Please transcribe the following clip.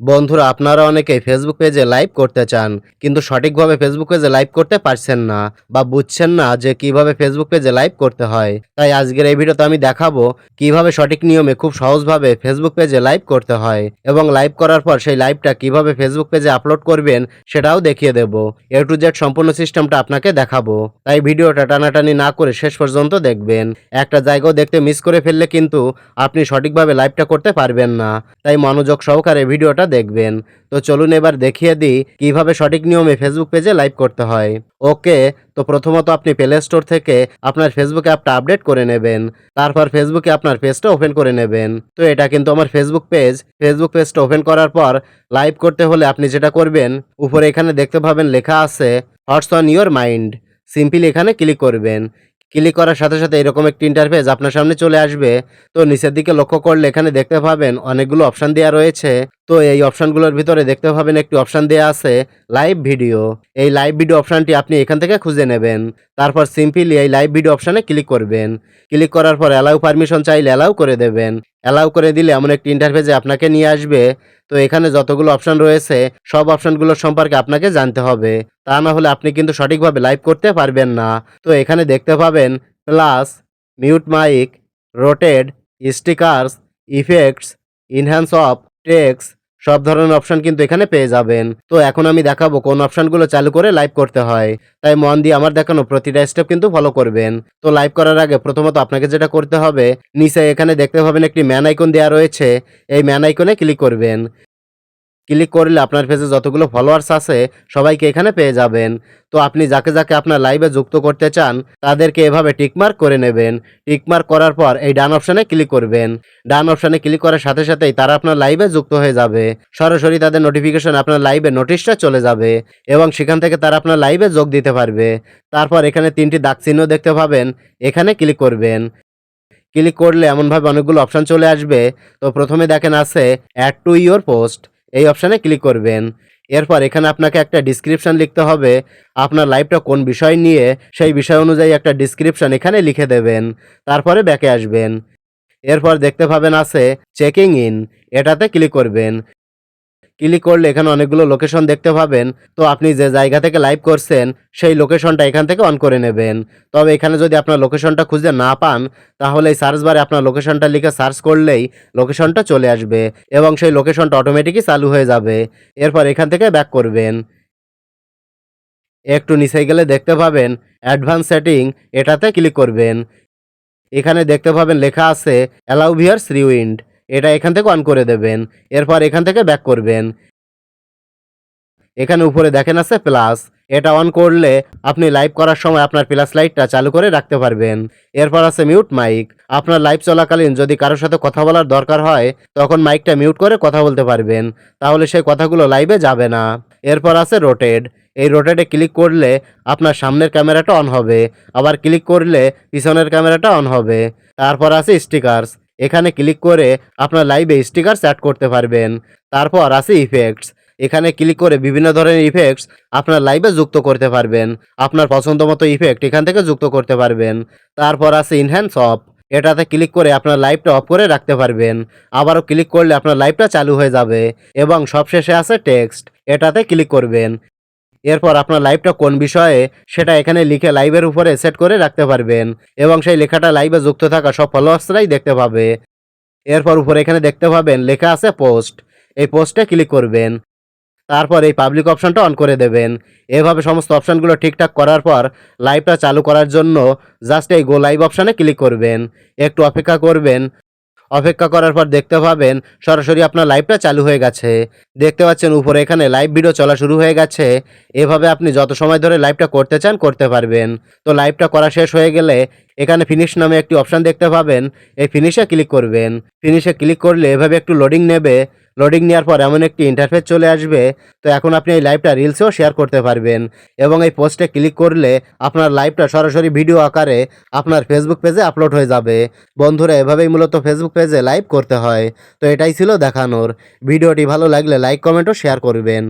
বন্ধুরা, আপনারা অনেকে ফেসবুক পেজে লাইভ করতে চান, কিন্তু সঠিকভাবে ফেসবুক পেজে লাইভ করতে পারছেন না বা বুঝছেন না যে কীভাবে ফেসবুক পেজে লাইভ করতে হয়। তাই আজকের এই ভিডিওতে আমি দেখাবো কীভাবে সঠিক নিয়মে খুব সহজভাবে ফেসবুক পেজে লাইভ করতে হয় এবং লাইভ করার পর সেই লাইভটা কীভাবে ফেসবুক পেজে আপলোড করবেন সেটাও দেখিয়ে দেব। এ টু জেড সম্পূর্ণ সিস্টেমটা আপনাকে দেখাবো। তাই ভিডিওটা টানাটানি না করে শেষ পর্যন্ত দেখবেন। একটা জায়গাও দেখতে মিস করে ফেললে কিন্তু আপনি সঠিকভাবে লাইভটা করতে পারবেন না। তাই মনোযোগ সহকারে ভিডিওটা দেখবেন। তো চলুন এবার দেখিয়ে দিই কীভাবে সঠিক নিয়মে ফেসবুক পেজে লাইভ করতে হয়। ওকে তো প্রথমত আপনি প্লে স্টোর থেকে আপনার ফেসবুক অ্যাপটা আপডেট করে নেবেন। তারপর ফেসবুকে আপনার পেজটা ওপেন করে নেবেন। তো এটা কিন্তু আমার ফেসবুক পেজ ফেসবুক পেজটা ওপেন করার পর লাইভ করতে হলে আপনি যেটা করবেন, উপরে এখানে দেখতে পাবেন লেখা আছে what's on your mind simply এখানে ক্লিক করবেন। ক্লিক করার সাথে সাথে এরকম একটি ইন্টারফেস আপনার সামনে চলে আসবে। তো নিচের দিকে লক্ষ্য করলে এখানে দেখতে পাবেন অনেকগুলো অপশান দেওয়া রয়েছে। তো এই অপশানগুলোর ভিতরে দেখতে পাবেন একটি অপশান দেওয়া আছে লাইভ ভিডিও। এই লাইভ ভিডিও অপশানটি আপনি এখান থেকে খুঁজে নেবেন। তারপর সিম্পলি এই লাইভ ভিডিও অপশানে ক্লিক করবেন। ক্লিক করার পর অ্যালাউ পারমিশন চাইলে অ্যালাউ করে দেবেন। অ্যালাউ করে দিলে এমন একটি ইন্টারফেসে আপনাকে নিয়ে আসবে। তো এখানে যতগুলো অপশান রয়েছে, সব অপশানগুলোর সম্পর্কে আপনাকে জানতে হবে। তা না হলে আপনি কিন্তু সঠিকভাবে লাইভ করতে পারবেন না। তো এখানে দেখতে পাবেন plus mute mic rotate stickers effects enhance off text সব ধরনের অপশান কিন্তু এখানে পেয়ে যাবেন। তো এখন আমি দেখাবো কোন অপশানগুলো চালু করে লাইভ করতে হয়। তাই মন দিয়ে আমার দেখানো প্রতিটা স্টেপ কিন্তু ফলো করবেন। তো লাইভ করার আগে প্রথমত আপনাকে যেটা করতে হবে, নিচে এখানে দেখতে পাবেন একটি ম্যান আইকন দেওয়া রয়েছে। এই ম্যান আইকনে ক্লিক করবেন। ক্লিক করলে আপনার পেজে যতগুলো ফলোয়ার্স আছে, সবাইকে এখানে পেয়ে যাবেন। তো আপনি যাকে যাকে আপনার লাইভে যুক্ত করতে চান, তাদেরকে এভাবে টিকমার্ক করে নেবেন। টিকমার্ক করার পর এই ডান অপশানে ক্লিক করবেন। ডান অপশানে ক্লিক করার সাথে সাথেই তারা আপনার লাইভে যুক্ত হয়ে যাবে। সরাসরি তাদের নোটিফিকেশন আপনার লাইভে নোটিশটা চলে যাবে এবং সেখান থেকে তারা আপনার লাইভে যোগ দিতে পারবে। তারপর এখানে তিনটি দাগ চিহ্ন দেখতে পাবেন, এখানে ক্লিক করবেন। ক্লিক করলে এমনভাবে অনেকগুলো অপশান চলে আসবে। তো প্রথমে দেখেন আছে অ্যাড টু ইয়োর পোস্ট এই অপশানে ক্লিক করবেন। এরপর এখানে আপনাকে একটা ডিসক্রিপশান লিখতে হবে। আপনার লাইভটা কোন বিষয় নিয়ে, সেই বিষয় অনুযায়ী একটা ডিসক্রিপশান এখানে লিখে দেবেন। তারপরে ব্যাকে আসবেন। এরপর দেখতে পাবেন আছে চেকিং ইন এটাতে ক্লিক করবেন। ক্লিক করলে এখানে অনেকগুলো লোকেশন দেখতে পাবেন। তো আপনি যে জায়গা থেকে লাইভ করছেন, সেই লোকেশনটা এখান থেকে অন করে নেবেন। তবে এখানে যদি আপনার লোকেশনটা খুঁজে না পান, তাহলে এই সার্চ বারে আপনার লোকেশনটা লিখে সার্চ করলেই লোকেশনটা চলে আসবে এবং সেই লোকেশনটা অটোমেটিকই চালু হয়ে যাবে। এরপর এখান থেকে ব্যাক করবেন। একটু নিচে গেলে দেখতে পাবেন অ্যাডভান্স সেটিং এটাতে ক্লিক করবেন। এখানে দেখতে পাবেন লেখা আছে অ্যালাউ ভিয়ার্স রিউইন্ড এটা এখান থেকে অন করে দেবেন, এরপর এখান থেকে ব্যাক করবেন। এখানে উপরে দেখেন আছে প্লাস এটা অন করলে আপনি লাইভ করার সময় আপনার প্লাস লাইটটা চালু করে রাখতে পারবেন। এরপর আছে মিউট মাইক আপনার লাইভ চলাকালীন যদি কারোর সাথে কথা বলার দরকার হয়, তখন মাইকটা মিউট করে কথা বলতে পারবেন, তাহলে সেই কথাগুলো লাইভে যাবে না। এরপর আছে রোটেড এই রোটেটে ক্লিক করলে আপনার সামনের ক্যামেরাটা অন হবে, আবার ক্লিক করলে পিছনের ক্যামেরাটা অন হবে। তারপর আছে স্টিকার্স এখানে ক্লিক করে আপনার লাইভে স্টিকার্স অ্যাড করতে পারবেন। তারপর আছে ইফেক্টস এখানে ক্লিক করে বিভিন্ন ধরনের ইফেক্টস আপনার লাইভে যুক্ত করতে পারবেন। আপনার পছন্দ মতো ইফেক্ট এখান থেকে যুক্ত করতে পারবেন। তারপর আছে ইনহ্যান্স অফ এটাতে ক্লিক করে আপনার লাইভটা অফ করে রাখতে পারবেন। আবারও ক্লিক করলে আপনার লাইভটা চালু হয়ে যাবে এবং সবশেষে আছে টেক্সট এটাতে ক্লিক করবেন। এরপর আপনার লাইভটা কোন বিষয়ে, সেটা এখানে লিখে লাইভের উপরে সেট করে রাখতে পারবেন। এবং সেই লেখাটা লাইভে যুক্ত থাকা সব ফলোয়ার্সরাই দেখতে পাবে। এরপর উপরে এখানে দেখতে পাবেন, লেখা আছে পোস্ট এই পোস্টে ক্লিক করবেন। তারপর এই পাবলিক অপশানটা অন করে দেবেন। এভাবে সমস্ত অপশানগুলো ঠিকঠাক করার পর লাইভটা চালু করার জন্য জাস্ট এই গো লাইভ অপশানে ক্লিক করবেন। একটু অপেক্ষা করবেন। অপেক্ষা করার পর দেখতে পাবেন সরাসরি আপনার লাইভটা চালু হয়ে গেছে। দেখতে পাচ্ছেন উপরে এখানে লাইভ ভিডিও চলা শুরু হয়ে গেছে। এভাবে আপনি যত সময় ধরে লাইভটা করতে চান, করতে পারবেন। তো লাইভটা করা শেষ হয়ে গেলে এখানে ফিনিশ নামে একটি অপশান দেখতে পাবেন। এই ফিনিশে ক্লিক করবেন। ফিনিশে ক্লিক করলে এভাবে একটু লোডিং নেবে। লোডিং নেওয়ার পর এমন একটি ইন্টারফেস চলে আসবে। তো এখন আপনি এই লাইভটা রিলসেও শেয়ার করতে পারবেন এবং এই পোস্টে ক্লিক করলে আপনার লাইভটা সরাসরি ভিডিও আকারে আপনার ফেসবুক পেজে আপলোড হয়ে যাবে। বন্ধুরা, এভাবেই মূলত ফেসবুক পেজে লাইভ করতে হয়। তো এটাই ছিল দেখানোর। ভিডিওটি ভালো লাগলে লাইক কমেন্ট ও শেয়ার করবেন।